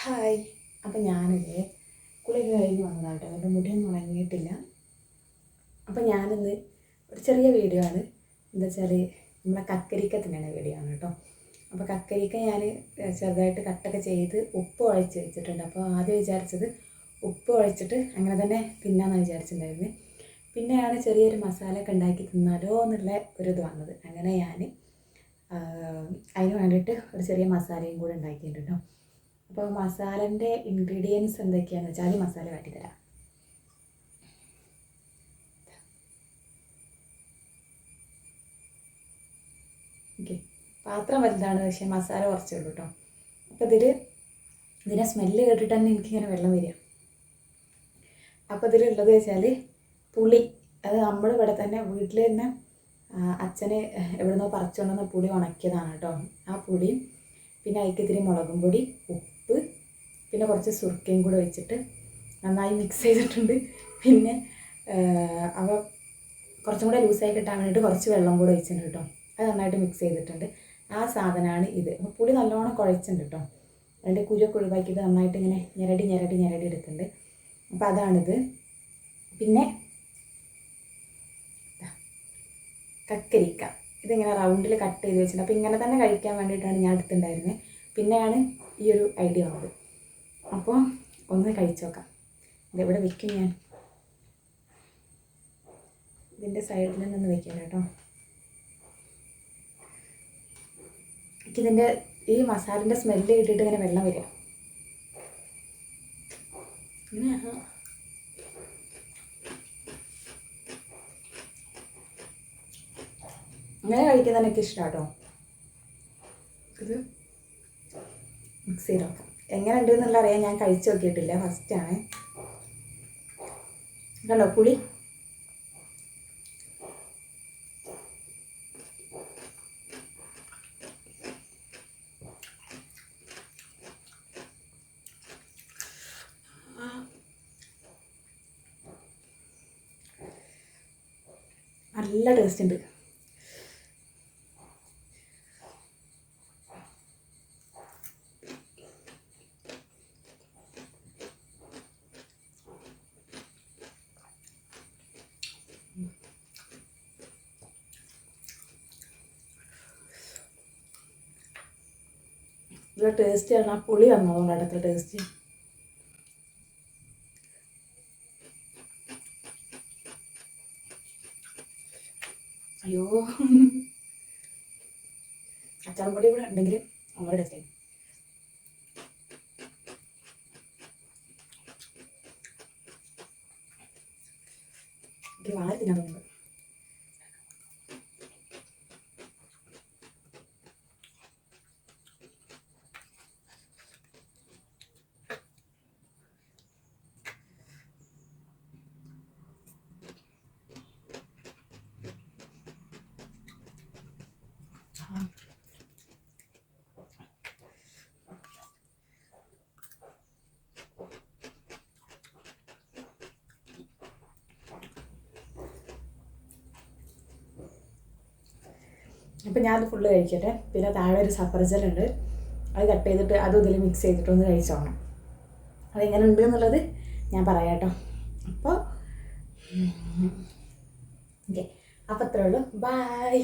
Hi. അപ്പം ഞാനില്ലേ കുളിയൊക്കെ കഴിഞ്ഞ് വന്നതാട്ടോ. എന്റെ മുടിയൊന്നും ഉണങ്ങിയിട്ടില്ല. അപ്പം ഞാനിന്ന് ഒരു ചെറിയ വീഡിയോ ആണ്. എന്താ വെച്ചാൽ നമ്മളെ കക്കരിക്ക വീഡിയോ ആണ് കേട്ടോ. അപ്പോൾ കക്കരിക്ക ഞാൻ ചെറുതായിട്ട് കട്ടൊക്കെ ചെയ്ത് ഉപ്പ് ഒഴിച്ച് വെച്ചിട്ടുണ്ട്. അപ്പോൾ ആദ്യം വിചാരിച്ചത് ഉപ്പ് ഒഴിച്ചിട്ട് അങ്ങനെ തന്നെ തിന്നാമെന്ന് വിചാരിച്ചിട്ടുണ്ടായിരുന്നു. പിന്നെയാണ് ചെറിയൊരു മസാല ഒക്കെ ഉണ്ടാക്കി തിന്നാലോ എന്നുള്ള ഒരു ഇത് വന്നത്. അങ്ങനെ ഞാൻ അതിന് വേണ്ടിയിട്ട് ഒരു ചെറിയ മസാലയും കൂടെ ഉണ്ടാക്കിയിട്ടുണ്ട് കേട്ടോ. അപ്പോൾ മസാലന്റെ ഇൻഗ്രീഡിയൻസ് എന്തൊക്കെയാണെന്ന് വെച്ചാൽ ആദ്യം മസാല കാട്ടിത്തരാം ഓക്കെ പാത്രം വലുതാണ് പക്ഷേ മസാല കുറച്ചേ ഉള്ളൂ കേട്ടോ അപ്പോൾ ഇതിൽ ഇതിനെ സ്മെല്ല് കേട്ടിട്ട് തന്നെ എനിക്കിങ്ങനെ വെള്ളം വരിക. അപ്പോൾ ഇതിലുള്ളത് വെച്ചാൽ പുളി. അത് നമ്മൾ ഇവിടെ തന്നെ വീട്ടിൽ തന്നെ അച്ഛന് എവിടുന്നോ പറിച്ചുകൊണ്ടുവന്ന പുളി ഉണക്കിയതാണ് കേട്ടോ ആ പുളിയും പിന്നെ അതിലേക്ക് മുളകും പൊടി ഉപ്പ്. പിന്നെ കുറച്ച് സുർക്കയും കൂടെ വെച്ചിട്ട് നന്നായി മിക്സ് ചെയ്തിട്ടുണ്ട്. പിന്നെ അവ കുറച്ചും കൂടെ ലൂസായി കിട്ടാൻ വേണ്ടിയിട്ട് കുറച്ച് വെള്ളം കൂടെ ഒഴിച്ചിട്ടുണ്ട് കേട്ടോ. അത് നന്നായിട്ട് മിക്സ് ചെയ്തിട്ടുണ്ട്. ആ സാധനമാണ് ഇത്. പുളി നല്ലോണം കുഴച്ചിട്ടുണ്ട് കേട്ടോ. അതിന്റെ കുരുവൊക്കെ ഒഴിവാക്കിയിട്ട് നന്നായിട്ട് ഇങ്ങനെ ഞെരടി ഞെരടി ഞെരടി എടുക്കുന്നുണ്ട്. അപ്പോൾ അതാണിത്. പിന്നെ കക്കരിക്ക. ഇതിങ്ങനെ റൗണ്ടിൽ കട്ട് ചെയ്ത് വെച്ചിട്ടുണ്ട്. അപ്പോൾ ഇങ്ങനെ തന്നെ കഴിക്കാൻ വേണ്ടിയിട്ടാണ് ഞാൻ എടുത്തിട്ടുണ്ടായിരുന്നത് പിന്നെയാണ് ഈ ഒരു ഐഡിയ വന്നത്. അപ്പോൾ ഒന്ന് കഴിച്ചു നോക്കാം. ഇതെവിടെ വെക്കും ഞാൻ. ഇതിന്റെ സൈഡിൽ നിന്ന് വെക്കാം കേട്ടോ. എനിക്കിതിന്റെ ഈ മസാലിന്റെ സ്മെല്ല് കിട്ടിയിട്ട് ഇങ്ങനെ വെള്ളം വരിക. ഇങ്ങനെ. ഇങ്ങനെ കഴിക്കുന്നതിനൊക്കെ എനിക്ക് ഇഷ്ടം കേട്ടോ ഇത് മിക്സ് ചെയ്ത് നോക്കാം എങ്ങനെ ഉണ്ട് എന്നുള്ള അറിയാൻ ഞാൻ കഴിച്ചു നോക്കിയിട്ടില്ല. ഫസ്റ്റാണ് കണ്ടോ പുളി? നല്ല ടേസ്റ്റ് ഉണ്ട്. നല്ല ടേസ്റ്റിയാണ് ആ പുളി വന്നതുകൊണ്ട് അടുത്ത ടേസ്റ്റ് അയ്യോ. അച്ചാറും പൊടി കൂടെ ഉണ്ടെങ്കിൽ അവരുടെ ടേസ്റ്റ് വാഴ തിന്നാൻ തോന്നുന്നു. അപ്പം ഞാനത് ഫുള്ള് കഴിക്കട്ടെ. പിന്നെ താഴെ ഒരു സഫർജലുണ്ട് അത് കട്ട് ചെയ്തിട്ട് അതും ഇതിൽ മിക്സ് ചെയ്തിട്ട് ഒന്ന് കഴിച്ചോണം. അതെങ്ങനെ ഉണ്ട് എന്നുള്ളത് ഞാൻ പറയാട്ടോ. അപ്പോൾ ഓക്കെ അപ്പോൾ അത്രേ ഉള്ളൂ. ബായ്